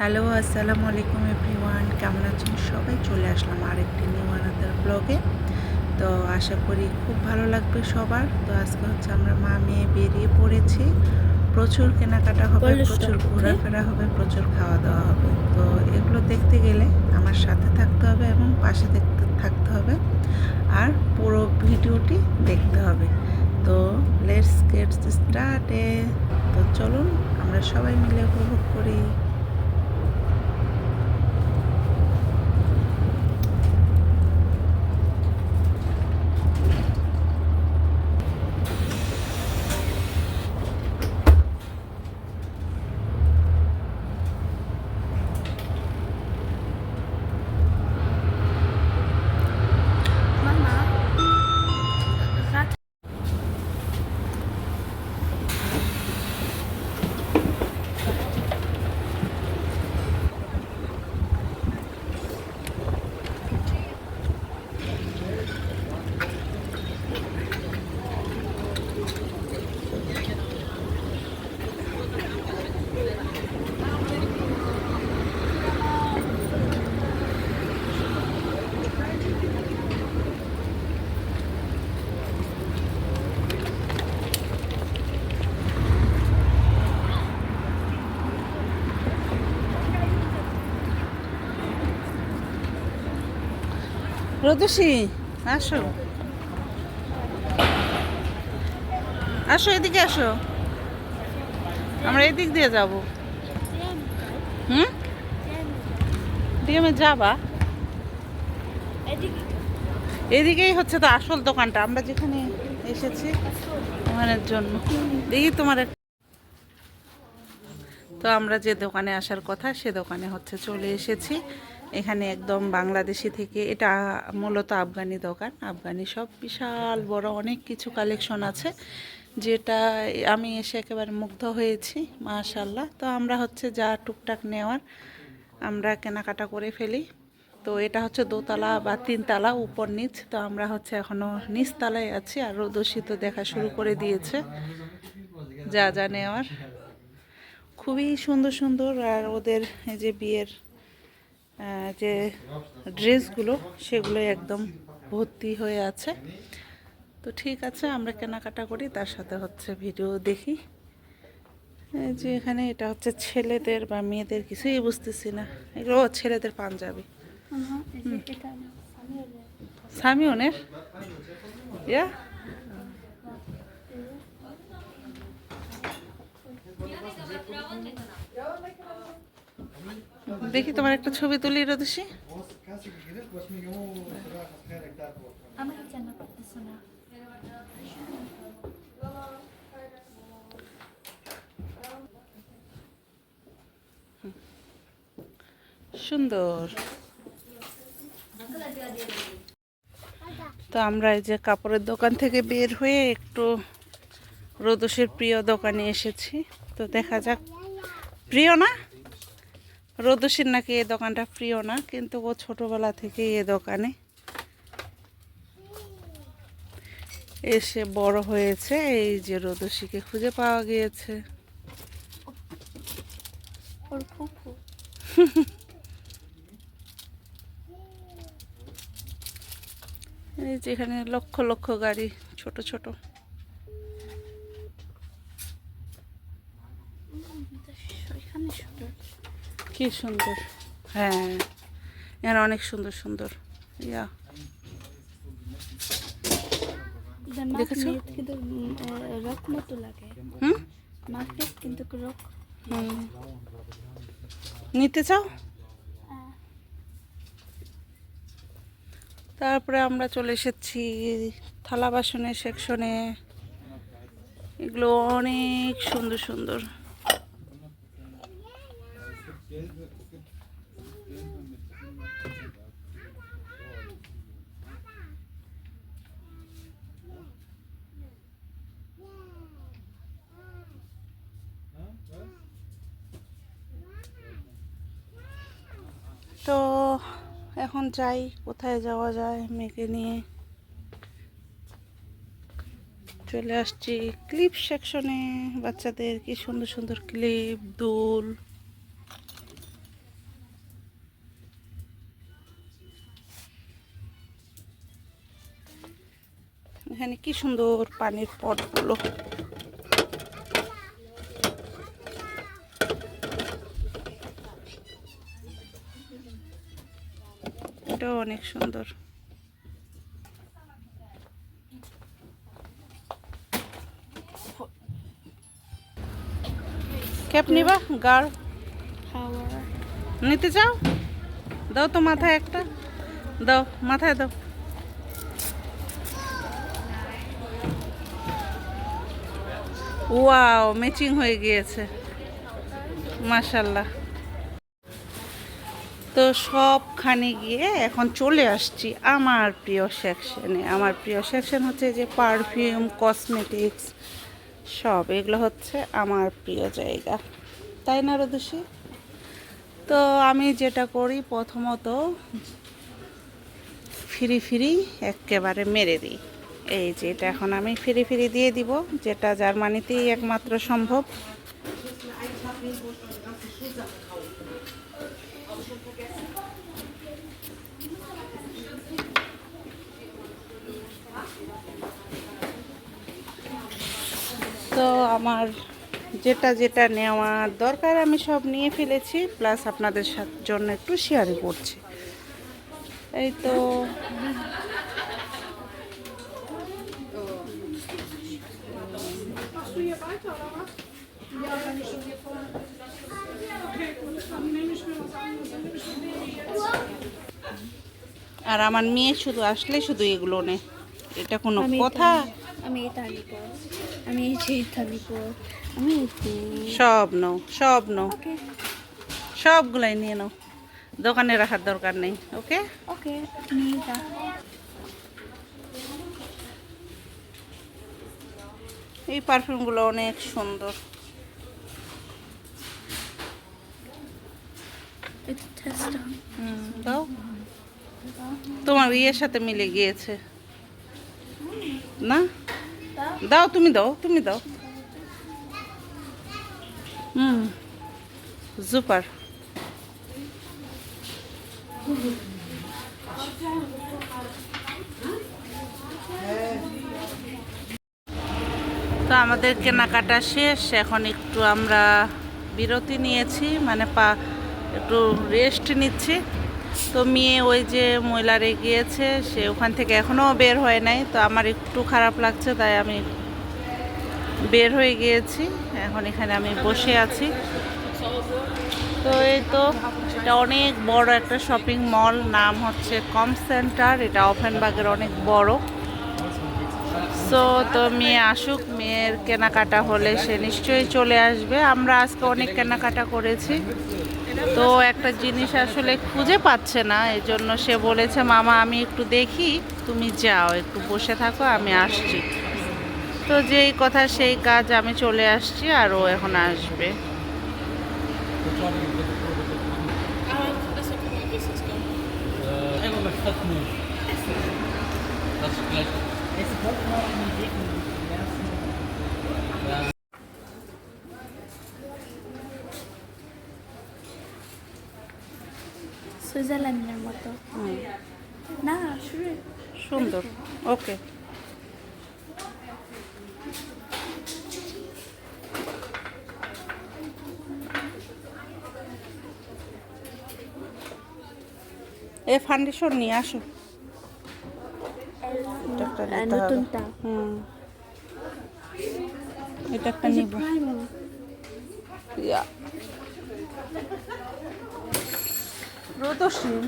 Hello আসসালামু আলাইকুম everyone. কেমন আছেন সবাই? চলে আসলাম আরেকটি নিউ আনাদার ব্লগে। তো আশা করি খুব ভালো লাগবে সবার। তো আজকে হচ্ছে আমরা মা মেয়ে বেরিয়ে পড়েছি। প্রচুর কেনাকাটা হবে প্রচুর? ঘোরাফেরা হবে প্রচুর খাওয়া দাওয়া হবে। তো এগুলো দেখতে গেলে আমার সাথে থাকতে হবে এবং পাশে দেখতে থাকতে হবে। আর পুরো ভিডিওটি দেখতে হবে। তো লেটস গেট স্টার্টে তো চলুন আমরা সবাই মিলে উপভোগ করি। রোদসী, আসো। আসো, এদিকে আসো। আমরা এদিক দিয়ে যাব। হুম? ডিএমে যাবা। এদিকেই হচ্ছে তো আসল দোকানটা। আমরা যেখানে এসেছি, ওখানের জন্য। দেখি তোমার তো আমরা যে দোকানে আসার কথা, সে দোকানে হচ্ছে চলে এসেছি। এখানে একদম বাংলাদেশি থেকে, এটা মূলত আফগানি দোকান। আফগানি সব বিশাল বড় অনেক কিছু কালেকশন আছে, যেটা আমি এসে একেবারে মুগ্ধ হয়েছি মাশাল্লাহ তো আমরা হচ্ছে যা টুকটাক নেওয়ার, আমরা কেনাকাটা করে ফেলি। তো এটা হচ্ছে দোতলা বা তিনতলা উপর নিচ, তো আমরা হচ্ছে এখনও নিচতলায় আছি, আর রোদসী তো দেখা শুরু করে দিয়েছে, যা যা নেওয়ার। খুবই সুন্দর সুন্দর, আর ওদের এই যে বিয়ের যে ড্রেসগুলো সেগুলো একদম ভর্তি হয়ে আছে। তো ঠিক আছে, আমরা কেনাকাটা করি, তার সাথে হচ্ছে ভিডিও দেখি। যে এখানে এটা হচ্ছে ছেলেদের বা মেয়েদের, কিছুই বুঝতেছি না। এগুলো ছেলেদের পাঞ্জাবি। সামিউনের ইয়া? দেখি তোমার একটা ছবি তুলি না। সুন্দর। তো আমরা এই যে কাপড়ের দোকান থেকে বের হয়ে একটু রোদসের প্রিয় দোকানে এসেছি। তো দেখা যাক। প্রিয় না? রোদসীর নাকি এই দোকানটা প্রিয় না কিন্তু ও ছোটবেলা থেকে এ দোকানে। এসে বড় হয়েছে এই যে রোদসীকে খুঁজে পাওয়া গিয়েছে। এই যেখানে লক্ষ লক্ষ গাড়ি ছোট ছোট এখানে সুন্দর কি সুন্দর। হ্যাঁ এখানে অনেক সুন্দর সুন্দর। ইয়া। দেখেছ? কিন্তু রক মতো লাগে। হুম? মার্কেট কিন্তু রক। নিতে চাও? তারপরে আমরা চলে এসেছি থালা বাসনের সেকশনে। এগুলো অনেক সুন্দর সুন্দর। তো এখন যাই, কোথায় যাওয়া যায় মেয়েকে নিয়ে। চলে আসছি ক্লিপ সেকশনে বাচ্চাদের কি সুন্দর সুন্দর ক্লিপ দুল। এখানে কি সুন্দর পানির পটগুলো। এটাও অনেক সুন্দর। ক্যাপ নিবা গার নিতে চাও? দাও তো মাথায় একটা। দাও, মাথায় দাও। ওয়াও ম্যাচিং হয়ে গিয়েছে। মাশাল্লাহ। তো সবখানে গিয়ে এখন চলে আসছি আমার প্রিয় সেকশনে আমার প্রিয় সেকশন হচ্ছে যে পারফিউম কসমেটিক্স সব। এগুলো হচ্ছে আমার প্রিয় জায়গা। তাই না রদুষি তো আমি যেটা করি প্রথমত, ফিরি ফিরি একেবারে মেরে দিই। এই যে এটা এখন আমি ফিরি ফিরি দিয়ে দিব, যেটা জার্মানিতেই একমাত্র সম্ভব। তো আমার যেটা যেটা নেওয়ার দরকার আমি সব নিয়ে ফেলেছি প্লাস আপনাদের জন্য একটু শেয়ারই করছি। এই তো। আর আমার মেয়ে শুধু আসলে শুধু এগুলো নে। এটা কোনো কথা? আমি এটা আমি নিব আমি সব নাও সব নাও। সবগুলাই নিয়ে নাও। দোকানে রাখার দরকার নেই ওকে? ওকে এই পারফিউমগুলো অনেক সুন্দর। দাও। তোমার ইয়ের সাথে মিলে গিয়েছে। না? দাও, তুমি দাও তুমি দাও। হুম সুপার তো আমাদের কেনাকাটা শেষ, এখন একটু আমরা বিরতি নিয়েছি মানে পা, একটু রেস্ট নিচ্ছি। তো মেয়ে ওই যে মহিলারে গিয়েছে, সে ওখান থেকে এখনও বের হয় নাই। তো আমার একটু খারাপ লাগছে, তাই আমি বের হয়ে গিয়েছি। এখন এখানে আমি বসে আছি। তো এই তো, এটা অনেক বড় একটা শপিং মল, নাম হচ্ছে কম সেন্টার। এটা অফেনবাগের অনেক বড়। সো, তো মেয়ে আসুক, মেয়ের কেনাকাটা হলে সে নিশ্চয়ই চলে আসবে। আমরা আজকে অনেক কেনাকাটা করেছি। তো একটা জিনিস আসলে খুঁজে পাচ্ছে না এই জন্য সে বলেছে, মামা, আমি একটু দেখি, তুমি যাও, একটু বসে থাকো, আমি আসছি তো যেই কথা, সেই কাজ আমি চলে আসছি, আর ও এখন আসবে. সুইজারল্যান্ডের মতো। না সুন্দর। ওকে। এ ফাউন্ডেশন নিয়ে আসো। এটা একটা নতুনটা। হুম। এটা একটা নিব। ইয়া। Продовжуємо.